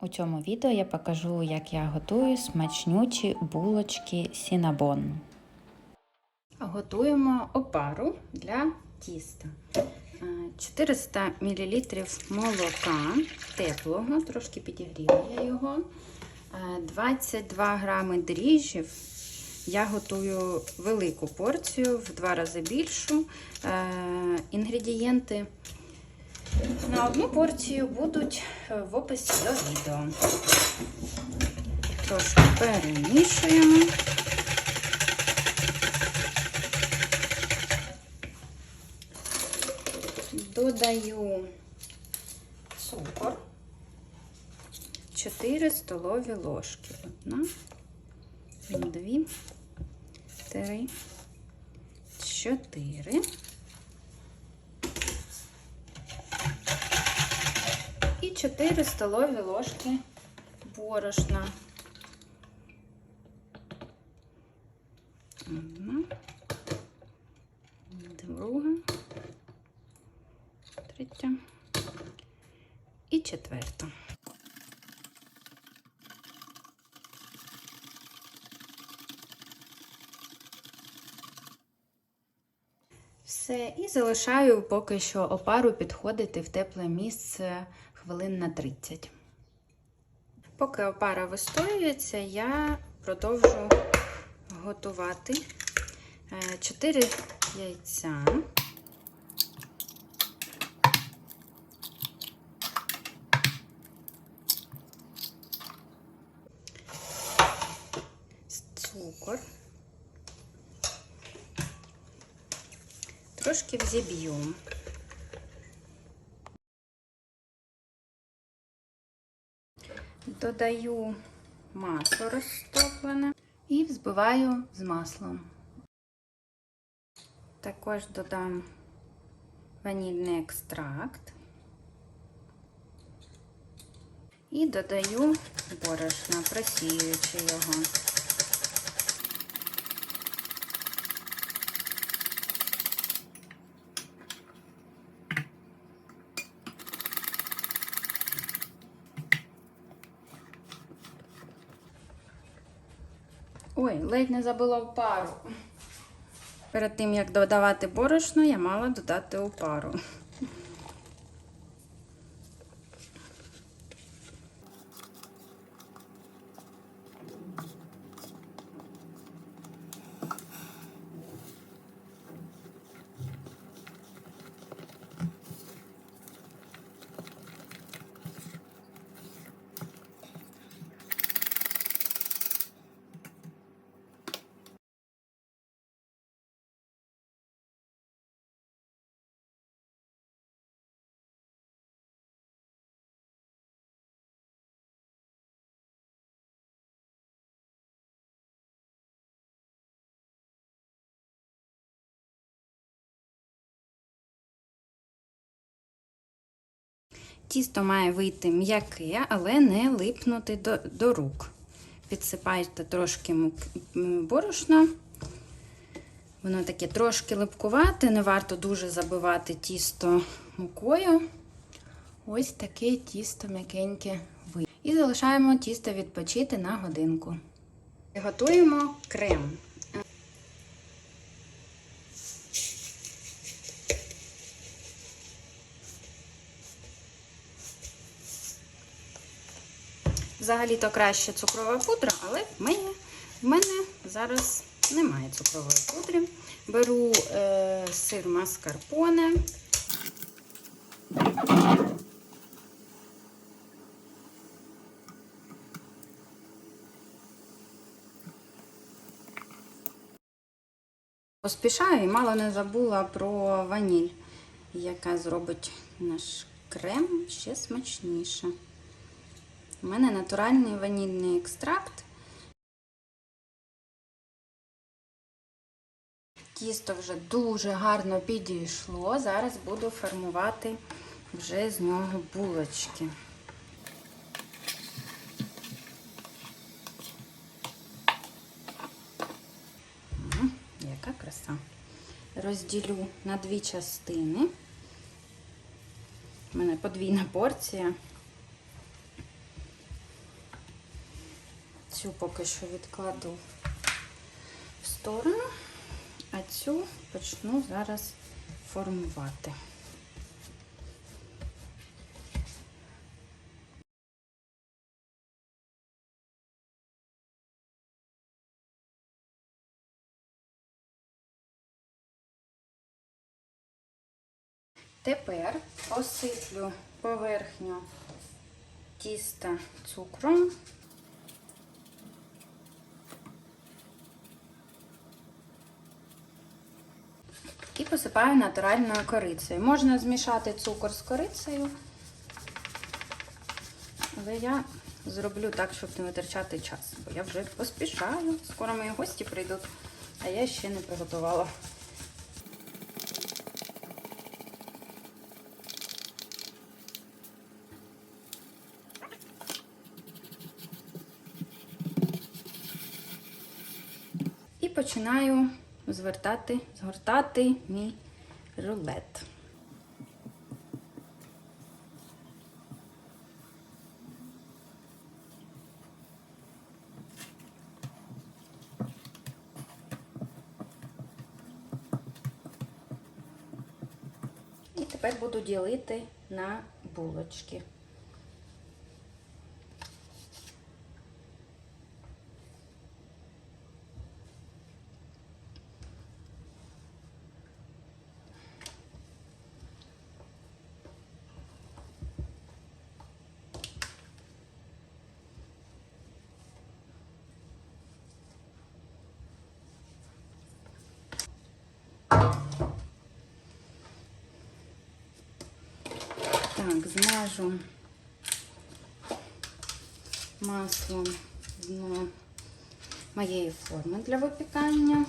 У цьому відео я покажу, як я готую смачнючі булочки Сінабон. Готуємо опару для тіста. Е, 400 мл молока теплого, трошки підігріла я його. Е, 22 грами дріжджів. Я готую велику порцію, в два рази більшу. Е, Інгредієнти на одну порцію будуть в описі до відео. Трошки перемішуємо. Додаю цукор, 4 столові ложки. Одна, дві, три, чотири. І 4 столові ложки борошна. Одна, друга, третя і четверта. Все, і залишаю поки що опару підходити в тепле місце хвилин на 30. Поки опара вистоюється, я продовжу готувати 4 яйця. Цукор. Трошки взіб'ю. Додаю масло розтоплене і взбиваю з маслом. Також додам ванільний екстракт і додаю борошно, просіюючи його. Ой, ледь не забула опару. Перед тим, як додавати борошно, я мала додати опару. Тісто має вийти м'яке, але не липнути до, до рук. Підсипайте трошки борошна. Воно таке трошки липкувате, не варто дуже забивати тісто мукою. Ось таке тісто м'якеньке вийде. І залишаємо тісто відпочити на годинку. Готуємо крем. Взагалі-то краще цукрова пудра, але в мене, в мене зараз немає цукрової пудри. Беру е, сир маскарпоне. Поспішаю і мало не забула про ваніль, яка зробить наш крем ще смачніше. У мене натуральний ванільний екстракт. Тісто вже дуже гарно підійшло. Зараз буду формувати вже з нього булочки. Яка краса. Розділю на дві частини. У мене подвійна порція. Цю поки що відкладу в сторону, а цю почну зараз формувати. Тепер посиплю поверхню тіста цукром. І посипаю натуральною корицею. Можна змішати цукор з корицею, але я зроблю так, щоб не витрачати час, бо я вже поспішаю. Скоро мої гості прийдуть, а я ще не приготувала. І починаю звертати, згортати мій рулет. І тепер буду ділити на булочки. Так, змажу маслом дно моєї форми для випікання.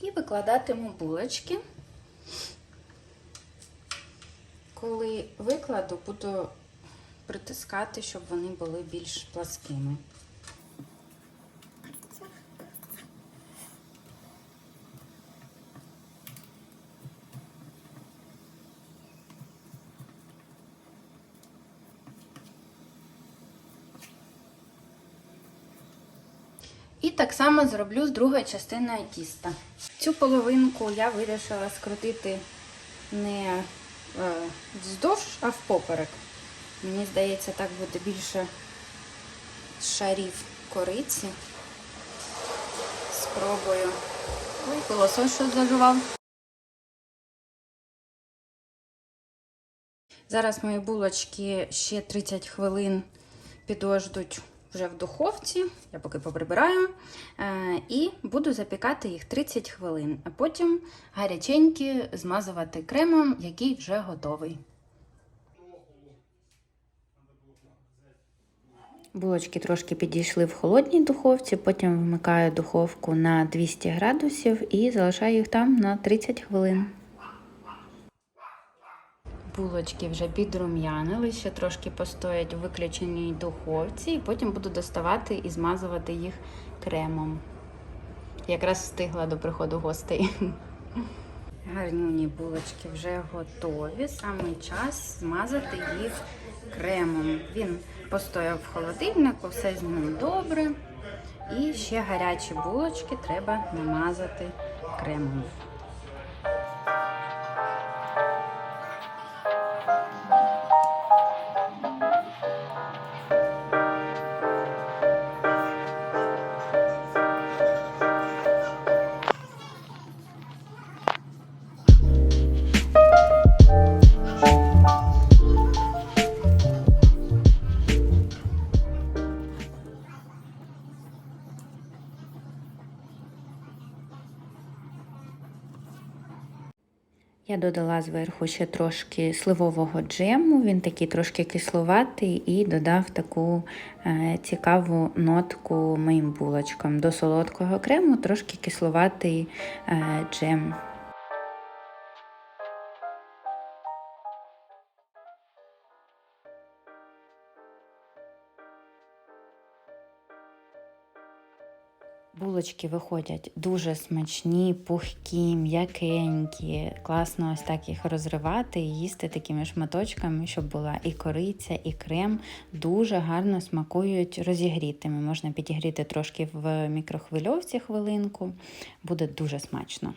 І викладатиму булочки. Коли викладу, буду притискати, щоб вони були більш пласкими. І так само зроблю з другою частиною тіста. Цю половинку я вирішила скрутити не е, вздовж, а впоперек. Мені здається, так буде більше шарів кориці. Спробую. Ой, колосо що зажував. Зараз мої булочки ще 30 хвилин підождуть вже в духовці, я поки поприбираю, е, і буду запікати їх 30 хвилин, а потім гаряченькі змазувати кремом, який вже готовий. Булочки трошки підійшли в холодній духовці, потім вмикаю духовку на 200 градусів і залишаю їх там на 30 хвилин. Булочки вже підрум'янили, ще трошки постоять у виключеній духовці, і потім буду доставати і змазувати їх кремом. Якраз встигла до приходу гостей. Гарнюні булочки вже готові. Саме час змазати їх кремом. Він постояв в холодильнику, все з ним добре. І ще гарячі булочки треба намазати кремом. Я додала зверху ще трошки сливового джему, він такий трошки кисловатий, і додав таку е, цікаву нотку моїм булочкам. До солодкого крему трошки кисловатий е, джем. Булочки виходять дуже смачні, пухкі, м'якенькі. Класно ось так їх розривати і їсти такими шматочками, щоб була і кориця, і крем. Дуже гарно смакують розігрітими. Можна підігріти трошки в мікрохвильовці хвилинку. Буде дуже смачно.